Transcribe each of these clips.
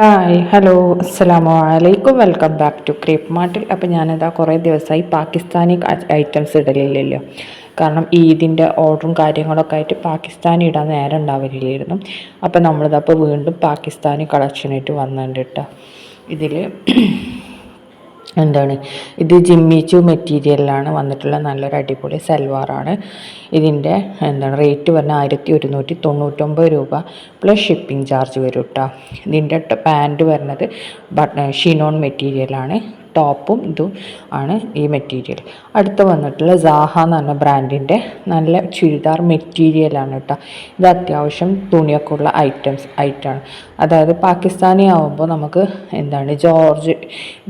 Hi hello അസ്സലാമു അലൈക്കും welcome back to creep മാർട്ടിൽ അപ്പോൾ ഞാനിതാ കുറേ ദിവസമായി പാകിസ്ഥാനി ഐറ്റംസ് ഇടലില്ലല്ലോ. കാരണം ഈദിന്റെ ഓർഡറും കാര്യങ്ങളൊക്കെ ആയിട്ട് പാകിസ്ഥാനി ഇടാൻ നേരം ഉണ്ടാവില്ലായിരുന്നു അപ്പോൾ നമ്മളിതപ്പോൾ വീണ്ടും പാകിസ്ഥാനി കളക്ഷനായിട്ട് വന്നിട്ടുണ്ട് ഇതിൽ എന്താണ്? ഇത് ജിമ്മിച്ചു മെറ്റീരിയലിലാണ് വന്നിട്ടുള്ള നല്ലൊരു അടിപൊളി സൽവാറാണ്. ഇതിന്റെ എന്താണ് റേറ്റ് പറഞ്ഞാൽ ആയിരത്തി ഒരുന്നൂറ്റി തൊണ്ണൂറ്റൊമ്പത് രൂപ പ്ലസ് ഷിപ്പിംഗ് ചാർജ് വരും കേട്ടോ ഇതിന്റെ പാന്റ് വരുന്നത് ബട്ട് ഷിനോൺ മെറ്റീരിയലാണ് ടോപ്പും ഇതും ആണ് ഈ മെറ്റീരിയൽ അടുത്ത് വന്നിട്ടുള്ള സാഹ എന്ന് പറഞ്ഞ ബ്രാൻഡിന്റെ നല്ല ചുരിദാർ മെറ്റീരിയലാണ് കേട്ടോ ഇത് അത്യാവശ്യം തുണിയൊക്കെ ഉള്ള ഐറ്റംസ് ഐറ്റമാണ് അതായത് പാകിസ്ഥാനി ആവുമ്പോൾ നമുക്ക് എന്താണ് ജോർജ്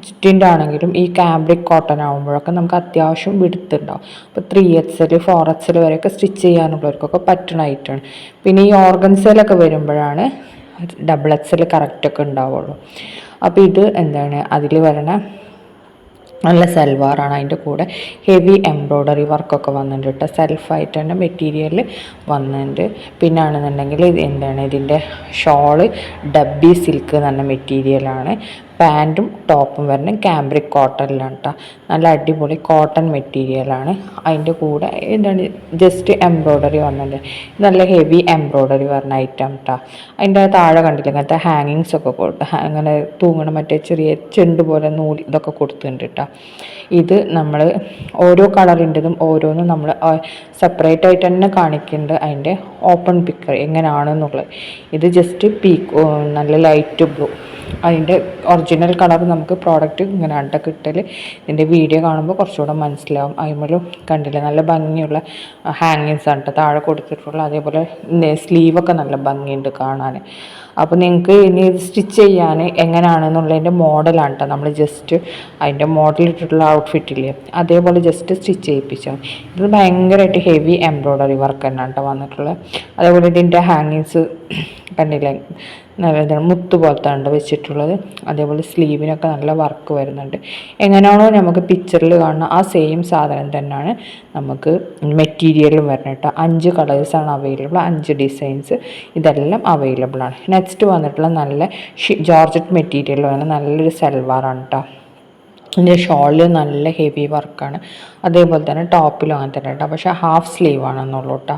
ചുറ്റിന്റെ ആണെങ്കിലും ഈ കാമ്പ്രിക് കോട്ടൺ ആകുമ്പോഴൊക്കെ നമുക്ക് അത്യാവശ്യം വിടുത്തുണ്ടാവും. അപ്പോൾ ത്രീ എക്സൽ ഫോർ എക്സൽ വരെയൊക്കെ സ്റ്റിച്ച് ചെയ്യാനുള്ളവർക്കൊക്കെ പറ്റുന്ന ഐറ്റമാണ് പിന്നെ ഈ ഓർഗൻസിലൊക്കെ വരുമ്പോഴാണ് ഡബിൾ എക്സൽ കറക്റ്റൊക്കെ ഉണ്ടാവുള്ളൂ. അപ്പോൾ ഇത് എന്താണ്? അതിൽ വരണ നല്ല സെൽവാറാണ് അതിന്റെ കൂടെ. ഹെവി എംബ്രോയ്ഡറി വർക്കൊക്കെ വന്നിട്ടുണ്ട് കേട്ടോ സെൽഫായിട്ട് തന്നെ മെറ്റീരിയൽ വന്നിട്ടുണ്ട് പിന്നെ ആണെന്നുണ്ടെങ്കിൽ എന്താണ്? ഇതിന്റെ ഷോൾ ഡബ്ബി സിൽക്ക് എന്ന് പറഞ്ഞ മെറ്റീരിയലാണ് പാന്റും ടോപ്പും വരണം. ക്യാമ്പ്രിക് കോട്ടണിലാണ് കേട്ടോ നല്ല അടിപൊളി കോട്ടൺ മെറ്റീരിയലാണ് അതിന്റെ കൂടെ എന്താണ്? ജസ്റ്റ് എംബ്രോയ്ഡറി വന്നിട്ടുണ്ട് നല്ല ഹെവി എംബ്രോയ്ഡറി പറഞ്ഞ ഐറ്റം കേട്ടോ അതിന്റെ താഴെ കണ്ടില്ല? ഇങ്ങനത്തെ ഹാങ്ങിങ്സ് ഒക്കെ കൊടുത്ത് അങ്ങനെ തൂങ്ങണ മറ്റേ ചെറിയ ചെണ്ട് പോലെ നൂൽ ഇതൊക്കെ കൊടുത്തിട്ടുണ്ട് കേട്ടോ ഇത് നമ്മൾ ഓരോ കളറിന്റെതും ഓരോന്നും നമ്മൾ സെപ്പറേറ്റ് ആയിട്ട് തന്നെ കാണിക്കുന്നുണ്ട് അതിന്റെ ഓപ്പൺ പിക്കർ എങ്ങനെയാണെന്നുള്ളത് ഇത് ജസ്റ്റ് പീക്ക് നല്ല ലൈറ്റ് ബ്ലൂ അതിന്റെ ഒറിജിനൽ കളർ നമുക്ക് പ്രോഡക്റ്റ് ഇങ്ങനെ അണ്ട കിട്ടൽ ഇതിന്റെ വീഡിയോ കാണുമ്പോൾ കുറച്ചുകൂടെ മനസ്സിലാവും. അതിമലും കണ്ടില്ല? നല്ല ഭംഗിയുള്ള ഹാങ്ങിങ്സ് ആണ് കേട്ടോ താഴെ കൊടുത്തിട്ടുള്ള അതേപോലെ സ്ലീവൊക്കെ നല്ല ഭംഗിയുണ്ട് കാണാൻ അപ്പോൾ നിങ്ങൾക്ക് ഇനി ഇത് സ്റ്റിച്ച് ചെയ്യാൻ എങ്ങനെയാണെന്നുള്ളതിന്റെ മോഡലാണ് കേട്ടോ നമ്മൾ ജസ്റ്റ് അതിന്റെ മോഡൽ ഇട്ടിട്ടുള്ള ഔട്ട്ഫിറ്റില്ലേ അതേപോലെ ജസ്റ്റ് സ്റ്റിച്ച് ചെയ്യിപ്പിച്ചാൽ ഇത് ഭയങ്കരമായിട്ട് ഹെവി എംബ്രോയ്ഡറി വർക്ക് തന്നെയാണ് കേട്ടോ വന്നിട്ടുള്ളത്. അതേപോലെ ഇതിന്റെ ഹാങ്ങിങ്സ് കണ്ടില്ലേ നല്ല മുത്ത് പോലത്താണ് വെച്ചിട്ടുള്ളത്. അതേപോലെ സ്ലീവിനൊക്കെ നല്ല വർക്ക് വരുന്നുണ്ട്. എങ്ങനെയാണോ നമുക്ക് പിക്ചറിൽ കാണുന്ന ആ സെയിം സാധനം തന്നെയാണ് നമുക്ക് മെറ്റീരിയലും വരുന്നത് കേട്ടോ. അഞ്ച് കളേഴ്സാണ് അവൈലബിൾ അഞ്ച് ഡിസൈൻസ് ഇതെല്ലാം അവൈലബിൾ ആണ്. നെക്സ്റ്റ് വന്നിട്ടുള്ള നല്ല ജോർജറ്റ് മെറ്റീരിയൽ വരുന്ന നല്ലൊരു സൽവാറാണ് കേട്ടോ ഇതിന്റെ ഷോളിൽ നല്ല ഹെവി വർക്കാണ് അതേപോലെ തന്നെ ടോപ്പിലും അങ്ങനെ തന്നെ കേട്ടോ പക്ഷേ ഹാഫ് സ്ലീവ് ആണെന്നുള്ളൂ കേട്ടോ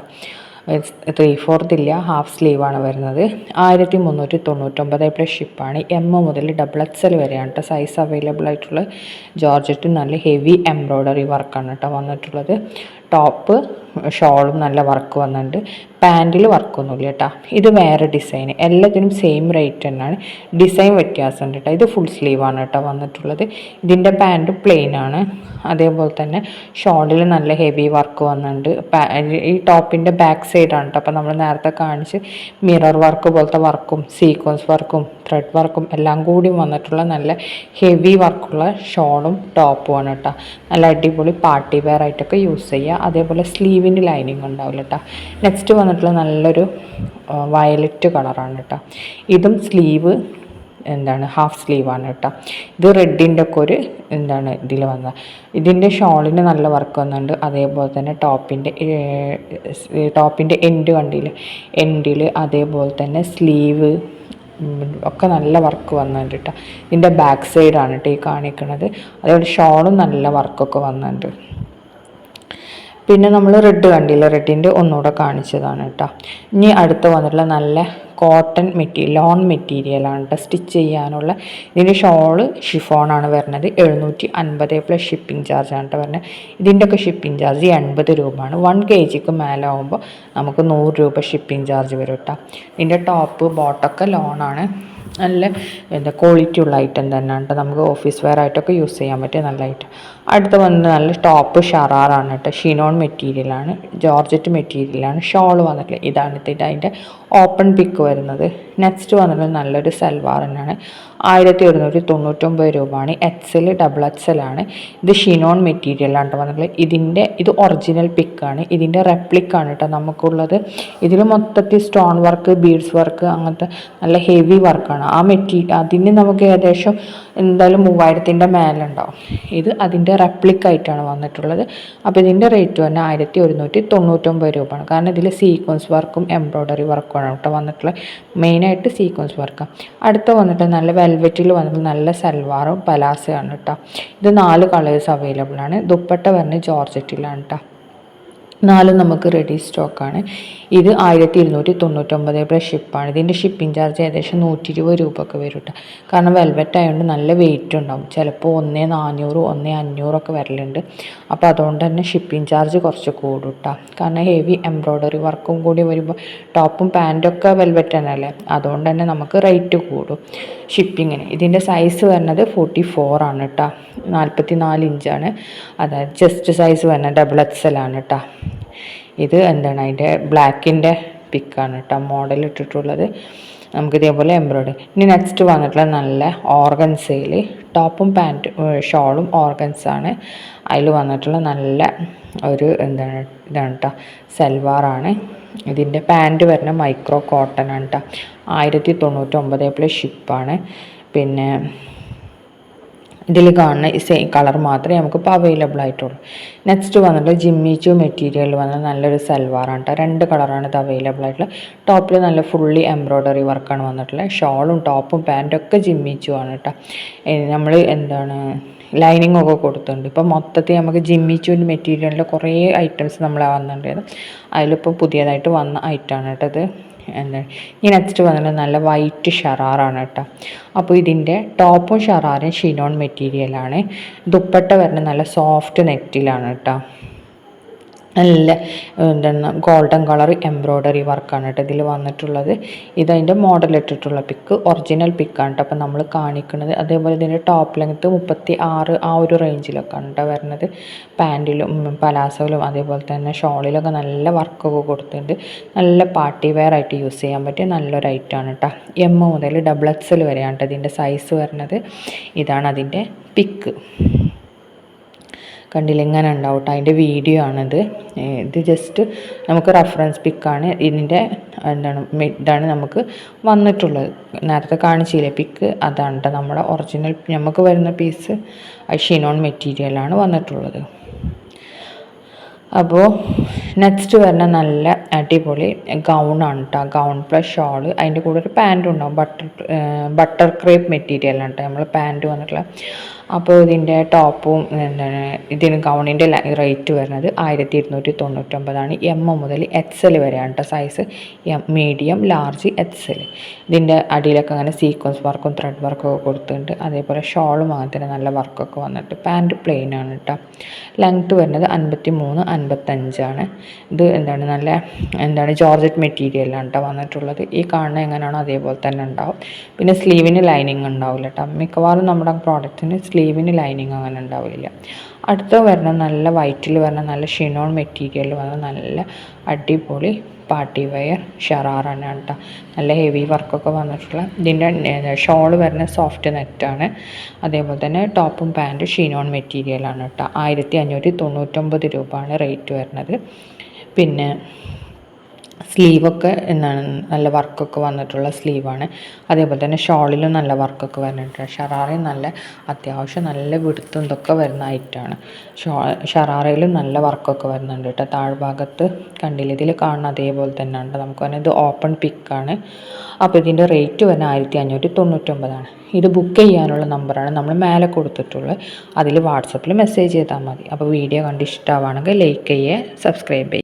ത്രീ ഫോർത്ത് ഇല്ല ഹാഫ് സ്ലീവാണ് വരുന്നത് ആയിരത്തി മുന്നൂറ്റി തൊണ്ണൂറ്റൊമ്പത് പ്ലസ് ഷിപ്പാണ് എം മുതൽ ഡബിൾ എക്സ് എൽ വരെയാണ് കേട്ടോ സൈസ് അവൈലബിൾ ആയിട്ടുള്ള ജോർജറ്റ് നല്ല ഹെവി എംബ്രോയ്ഡറി വർക്കാണ് കേട്ടോ വന്നിട്ടുള്ളത്. ടോപ്പ് ഷോളും നല്ല വർക്ക് വന്നിട്ടുണ്ട് പാന്റിൽ വർക്കൊന്നുമില്ല കേട്ടോ ഇത് വേറെ ഡിസൈൻ. എല്ലാത്തിനും സെയിം റേറ്റ് തന്നെയാണ് ഡിസൈൻ വ്യത്യാസമുണ്ട് കേട്ടോ ഇത് ഫുൾ സ്ലീവാണ് കേട്ടോ വന്നിട്ടുള്ളത്. ഇതിന്റെ പാന്റ് പ്ലെയിൻ ആണ്. അതേപോലെ തന്നെ ഷോളിൽ നല്ല ഹെവി വർക്ക് വന്നിട്ടുണ്ട് ഈ ടോപ്പിന്റെ ബാക്ക് സൈഡാണ് കേട്ടോ അപ്പോൾ നമ്മൾ നേരത്തെ കാണിച്ച് മിറർ വർക്ക് പോലത്തെ വർക്കും സീക്വൻസ് വർക്കും ത്രെഡ് വർക്കും എല്ലാം കൂടി വന്നിട്ടുള്ള നല്ല ഹെവി വർക്കുള്ള ഷോളും ടോപ്പുമാണ് കേട്ടോ നല്ല അടിപൊളി പാർട്ടി വെയർ ആയിട്ടൊക്കെ യൂസ് ചെയ്യുക അതേപോലെ സ്ലീവിന്റെ ലൈനിങ് ഉണ്ടാവില്ല കേട്ടോ നെക്സ്റ്റ് വന്നിട്ടുള്ള നല്ലൊരു വയലറ്റ് കളറാണ് കേട്ടോ ഇതും സ്ലീവ് എന്താണ് ഹാഫ് സ്ലീവാണ് കേട്ടോ ഇത് റെഡിന്റെ ഒക്കെ ഒരു എന്താണ് ഇതിൽ വന്ന. ഇതിന്റെ ഷോളിന് നല്ല വർക്ക് വന്നിട്ടുണ്ട്. അതേപോലെ തന്നെ ടോപ്പിന്റെ ടോപ്പിന്റെ എൻഡ് കണ്ടില്ലേ? എൻഡിൽ അതേപോലെ തന്നെ സ്ലീവ് ഒക്കെ നല്ല വർക്ക് വന്നിട്ടുണ്ട് കേട്ടോ ഇതിന്റെ ബാക്ക് സൈഡാണ് കേട്ടോ ഈ കാണിക്കുന്നത് അതേപോലെ ഷോളും നല്ല വർക്കൊക്കെ വന്നിട്ടുണ്ട്. പിന്നെ നമ്മൾ റെഡ് കണ്ടില്ല? റെഡിന്റെ ഒന്നുകൂടെ കാണിച്ചതാണ് കേട്ടോ ഇനി അടുത്ത് വന്നിട്ടുള്ള നല്ല കോട്ടൺ മെറ്റീരിയൽ ലോൺ മെറ്റീരിയലാണ് കേട്ടോ സ്റ്റിച്ച് ചെയ്യാനുള്ള ഇതിന്റെ ഷോൾ ഷിഫോണാണ് വരുന്നത് എഴുന്നൂറ്റി അൻപത് പ്ലസ് ഷിപ്പിംഗ് ചാർജ് ആണ് കേട്ടോ വരുന്നത് ഇതിന്റെയൊക്കെ ഷിപ്പിംഗ് ചാർജ് എൺപത് രൂപയാണ്. വൺ കെ ജിക്ക് മേലെ ആകുമ്പോൾ നമുക്ക് നൂറ് രൂപ ഷിപ്പിംഗ് ചാർജ് വരും കേട്ടോ ഇതിന്റെ ടോപ്പ് ബോട്ടൊക്കെ ലോണാണ് നല്ല എന്താ ക്വാളിറ്റി ഉള്ള ഐറ്റം തന്നെയാണ് കേട്ടോ നമുക്ക് ഓഫീസ് വെയർ ആയിട്ടൊക്കെ യൂസ് ചെയ്യാൻ പറ്റിയ നല്ല ഐറ്റം അടുത്ത വന്ന് നല്ല ടോപ്പ് ഷറാറാണ് കേട്ടോ ഷിനോൺ മെറ്റീരിയലാണ് ജോർജറ്റ് മെറ്റീരിയലാണ് ഷോൾ വന്നിട്ടില്ല. ഇതാണ് ഇത് അതിന്റെ ഓപ്പൺ പിക്ക് വരുന്നത്. നെക്സ്റ്റ് വന്നിട്ട് നല്ലൊരു സൽവാർ തന്നെയാണ്. ആയിരത്തി ഒരുന്നൂറ്റി തൊണ്ണൂറ്റൊമ്പത് രൂപയാണ് എക്സൽ ഡബിൾ എക്സൽ ആണ്. ഇത് ഷിനോൺ മെറ്റീരിയലാണ് കേട്ടോ വന്നിട്ടുള്ളത് ഇതിന്റെ ഇത് ഒറിജിനൽ പിക്കാണ് ഇതിന്റെ റെപ്ലിക്കാണ് കേട്ടോ നമുക്കുള്ളത്. ഇതിൽ മൊത്തത്തിൽ സ്റ്റോൺ വർക്ക് ബീഡ്സ് വർക്ക് അങ്ങനത്തെ നല്ല ഹെവി വർക്കാണ് എന്താണ് ആ മെറ്റീരിയൽ അതിന് നമുക്ക് ഏകദേശം എന്തായാലും മൂവായിരത്തിന്റെ മേലുണ്ടാവും. ഇത് അതിന്റെ റെപ്ലിക്ക ആയിട്ടാണ് വന്നിട്ടുള്ളത്. അപ്പോൾ ഇതിന്റെ റേറ്റ് തന്നെ ആയിരത്തി ഒരുന്നൂറ്റി തൊണ്ണൂറ്റൊമ്പത് രൂപയാണ്. കാരണം ഇതിൽ സീക്വൻസ് വർക്കും എംബ്രോയ്ഡറി വർക്കുമാണ് കേട്ടോ വന്നിട്ടുള്ളത്. മെയിനായിട്ട് സീക്വൻസ് വർക്കാണ് അടുത്ത വന്നിട്ട് നല്ല വെൽവെറ്റിൽ വന്നിട്ട് നല്ല സൽവാറും പലാസയാണ് കേട്ടോ ഇത് നാല് കളേഴ്സ് അവൈലബിൾ ആണ്. ദുപ്പട്ട വരുന്നത് ജോർജറ്റിലാണ് കേട്ടോ നാലും നമുക്ക് റെഡി സ്റ്റോക്കാണ് ഇത് ആയിരത്തി ഇരുന്നൂറ്റി തൊണ്ണൂറ്റൊമ്പത് പ്ലസ് ഷിപ്പാണ് ഇതിന്റെ ഷിപ്പിംഗ് ചാർജ് ഏകദേശം നൂറ്റി ഇരുപത് രൂപ ഒക്കെ വരും കേട്ടോ. കാരണം വെൽവെറ്റ് ആയതുകൊണ്ട് നല്ല വെയിറ്റ് ഉണ്ടാവും. ചിലപ്പോൾ ഒന്നേ നാനൂറ് ഒന്നേ അഞ്ഞൂറൊക്കെ വരലുണ്ട്. അപ്പോൾ അതുകൊണ്ട് തന്നെ ഷിപ്പിംഗ് ചാർജ് കുറച്ച് കൂടും കേട്ടോ കാരണം ഹെവി എംബ്രോയ്ഡറി വർക്കും കൂടി വരുമ്പോൾ ടോപ്പും പാന്റൊക്കെ വെൽവെറ്റ് തന്നെയല്ലേ? അതുകൊണ്ട് തന്നെ നമുക്ക് റേറ്റ് കൂടും ഷിപ്പിങ്ങിന് ഇതിന്റെ സൈസ് വരുന്നത് ഫോർട്ടി ഫോർ ആണ് കേട്ടോ നാൽപ്പത്തി നാല് ഇഞ്ചാണ് അതായത് ചെസ്റ്റ് സൈസ് വരുന്നത് ഡബിൾ എക്സ് എൽ ആണ് കേട്ടോ ഇത് എന്താണ് അതിന്റെ ബ്ലാക്കിന്റെ പിക്കാണ് കേട്ടോ മോഡൽ ഇട്ടിട്ടുള്ളത്. നമുക്ക് ഇതേപോലെ എംബ്രോയ്ഡറി ഇനി നെക്സ്റ്റ് വന്നിട്ടുള്ള നല്ല ഓർഗൻസയിൽ ടോപ്പും പാന്റ് ഷോളും ഓർഗൻസാണ് അതിൽ വന്നിട്ടുള്ള നല്ല ഒരു എന്താണ് ഇതാണ് കേട്ടോ സൽവാറാണ് ഇതിന്റെ പാന്റ് വരുന്ന മൈക്രോ കോട്ടൺ ആണ് കേട്ടോ ആയിരത്തി തൊണ്ണൂറ്റൊമ്പത് പ്ലസ് ഷിപ്പാണ് പിന്നെ ഇതിൽ കാണുന്ന സെയിം കളർ മാത്രമേ നമുക്കിപ്പോൾ അവൈലബിൾ ആയിട്ടുള്ളൂ. നെക്സ്റ്റ് വന്നിട്ട് ജിമ്മിച്ചു മെറ്റീരിയൽ വന്ന നല്ലൊരു സൽവാറാണ് കേട്ടോ രണ്ട് കളറാണ് ഇത് അവൈലബിൾ ആയിട്ടുള്ളത്. ടോപ്പിൽ നല്ല ഫുള്ളി എംബ്രോയ്ഡറി വർക്കാണ് വന്നിട്ടുള്ളത്. ഷോളും ടോപ്പും പാന്റും ഒക്കെ ജിമ്മിച്ചു ആണ് കേട്ടോ നമ്മൾ എന്താണ് ലൈനിങ് ഒക്കെ കൊടുത്തിട്ടുണ്ട്. ഇപ്പോൾ മൊത്തത്തിൽ നമുക്ക് ജിമ്മിച്ചൂന്റെ മെറ്റീരിയലിൽ കുറേ ഐറ്റംസ് നമ്മൾ വന്നിട്ടുണ്ടായിരുന്നു. അതിലിപ്പോൾ പുതിയതായിട്ട് വന്ന ഐറ്റമാണ് കേട്ടോ ഇത്. എന്താണ് ഈ നെക്സ്റ്റ് വന്നിട്ട് നല്ല വൈറ്റ് ഷറാറാണ് കേട്ടോ. അപ്പോൾ ഇതിന്റെ ടോപ്പും ഷറാറും ഷിനോൺ മെറ്റീരിയലാണ്. ദുപ്പട്ട വരുന്നത് നല്ല സോഫ്റ്റ് നെറ്റിലാണ് കേട്ടോ. നല്ല എന്താണ് ഗോൾഡൻ കളർ എംബ്രോയ്ഡറി വർക്കാണ് കേട്ടോ ഇതിൽ വന്നിട്ടുള്ളത്. ഇതതിന്റെ മോഡൽ ഇട്ടിട്ടുള്ള പിക്ക് ഒറിജിനൽ പിക്കാണ് കേട്ടോ. അപ്പോൾ നമ്മൾ കാണിക്കുന്നത് അതേപോലെ ഇതിന്റെ ടോപ്പ് ലെങ്ത്ത് മുപ്പത്തി ആറ് ആ ഒരു റേഞ്ചിലൊക്കെയാണ് കേട്ടോ വരുന്നത് പാന്റിലും പലാസോയിലും അതേപോലെ തന്നെ ഷോളിലൊക്കെ നല്ല വർക്കൊക്കെ കൊടുത്തിട്ടുണ്ട്. നല്ല പാർട്ടി വെയർ ആയിട്ട് യൂസ് ചെയ്യാൻ പറ്റിയ നല്ലൊരു ഐറ്റമാണ് കേട്ടോ. എം മുതൽ ഡബിൾ എക്സൽ വരെയാണ് കേട്ടോ ഇതിന്റെ സൈസ് വരുന്നത് ഇതാണ് അതിന്റെ പിക്ക് കണ്ടില്ല ഇങ്ങനെ ഉണ്ടാവും അതിന്റെ വീഡിയോ ആണിത്. ഇത് ജസ്റ്റ് നമുക്ക് റെഫറൻസ് പിക്കാണ് ഇതിന്റെ എന്താണ് ഇതാണ് നമുക്ക് വന്നിട്ടുള്ളത്. നേരത്തെ കാണിച്ചില്ലേ പിക്ക് അതാണ് നമ്മുടെ ഒറിജിനൽ നമുക്ക് വരുന്ന പീസ് ഷിനോൺ മെറ്റീരിയലാണ് വന്നിട്ടുള്ളത്. അപ്പോൾ നെക്സ്റ്റ് വരുന്ന നല്ല അടിപൊളി ഗൗണാണ് കേട്ടോ ഗൗൺ പ്ലസ് ഷോൾ അതിന്റെ കൂടെ ഒരു പാന്റും ഉണ്ടാവും. ബട്ടർ ബട്ടർ ക്രേപ്പ് മെറ്റീരിയലാണ് കേട്ടോ നമ്മൾ പാന്റ് വന്നിട്ടുള്ള. അപ്പോൾ ഇതിന്റെ ടോപ്പും എന്താണ് ഇതിന് ഗൗണിന്റെ റേറ്റ് വരുന്നത് ആയിരത്തി ഇരുന്നൂറ്റി തൊണ്ണൂറ്റൊമ്പതാണ് എം മുതൽ എക്സ് എൽ വരെയാണ് കേട്ടോ size M medium large X L ഇതിന്റെ അടിയിലൊക്കെ അങ്ങനെ സീക്വൻസ് വർക്കും ത്രെഡ് വർക്കും ഒക്കെ കൊടുത്തിട്ടുണ്ട്. അതേപോലെ ഷോളും അങ്ങനെ തന്നെ നല്ല വർക്കൊക്കെ വന്നിട്ട് പാന്റ് പ്ലെയിൻ ആണ് കേട്ടോ ലെങ്ത് വരുന്നത് അൻപത്തി മൂന്ന് അൻപത്തഞ്ചാണ് ഇത് എന്താണ് നല്ല എന്താണ് ജോർജറ്റ് മെറ്റീരിയലാണ് കേട്ടോ വന്നിട്ടുള്ളത്. ഈ കാണുന്ന എങ്ങനെയാണോ അതേപോലെ തന്നെ ഉണ്ടാവും. പിന്നെ സ്ലീവിന് ലൈനിങ് ഉണ്ടാവില്ല കേട്ടോ മിക്കവാറും നമ്മുടെ പ്രോഡക്റ്റിന് സ്ലീവിന് ലൈനിങ് അങ്ങനെ ഉണ്ടാവില്ല. അടുത്ത വരുന്ന നല്ല വൈറ്റിൽ വരുന്ന നല്ല ഷിനോൺ മെറ്റീരിയൽ വന്ന നല്ല അടിപൊളി പാർട്ടി വെയർ ഷറാറാണ് കേട്ടോ. നല്ല ഹെവി വർക്കൊക്കെ വന്നിട്ടുള്ള. ഇതിന്റെ ഷോൾ വരുന്ന സോഫ്റ്റ് നെറ്റാണ് അതേപോലെ തന്നെ ടോപ്പും പാന്റും ഷീനോൺ മെറ്റീരിയലാണ് കേട്ടോ. ആയിരത്തി അഞ്ഞൂറ്റി തൊണ്ണൂറ്റൊമ്പത് രൂപയാണ് റേറ്റ് വരുന്നത്. പിന്നെ സ്ലീവൊക്കെ എന്താണ് നല്ല വർക്കൊക്കെ വന്നിട്ടുള്ള സ്ലീവാണ്. അതേപോലെ തന്നെ ഷോളിലും നല്ല വർക്കൊക്കെ വരുന്നുണ്ട് ഷറാറയും നല്ല അത്യാവശ്യം നല്ല വിടുത്തും ഇതൊക്കെ വരുന്ന ഐറ്റമാണ് ഷോ ഷറാറയിലും നല്ല വർക്കൊക്കെ വരുന്നുണ്ട് കേട്ടോ. താഴ്ഭാഗത്ത് കണ്ടില്ല? ഇതിൽ കാണുന്ന അതേപോലെ തന്നെ ഉണ്ട് നമുക്ക് പറഞ്ഞാൽ ഇത് ഓപ്പൺ പിക്കാണ്. അപ്പോൾ ഇതിന്റെ റേറ്റ് വരുന്നത് ആയിരത്തി അഞ്ഞൂറ്റി തൊണ്ണൂറ്റൊമ്പതാണ് ഇത് ബുക്ക് ചെയ്യാനുള്ള നമ്പറാണ്. നമ്മൾ മേലെ കൊടുത്തിട്ടുള്ളത് അതിൽ വാട്സപ്പിൽ മെസ്സേജ് ചെയ്താൽ മതി. അപ്പോൾ വീഡിയോ കണ്ട് ഇഷ്ടമാണെങ്കിൽ ലൈക്ക് ചെയ്യുക സബ്സ്ക്രൈബ് ചെയ്യുക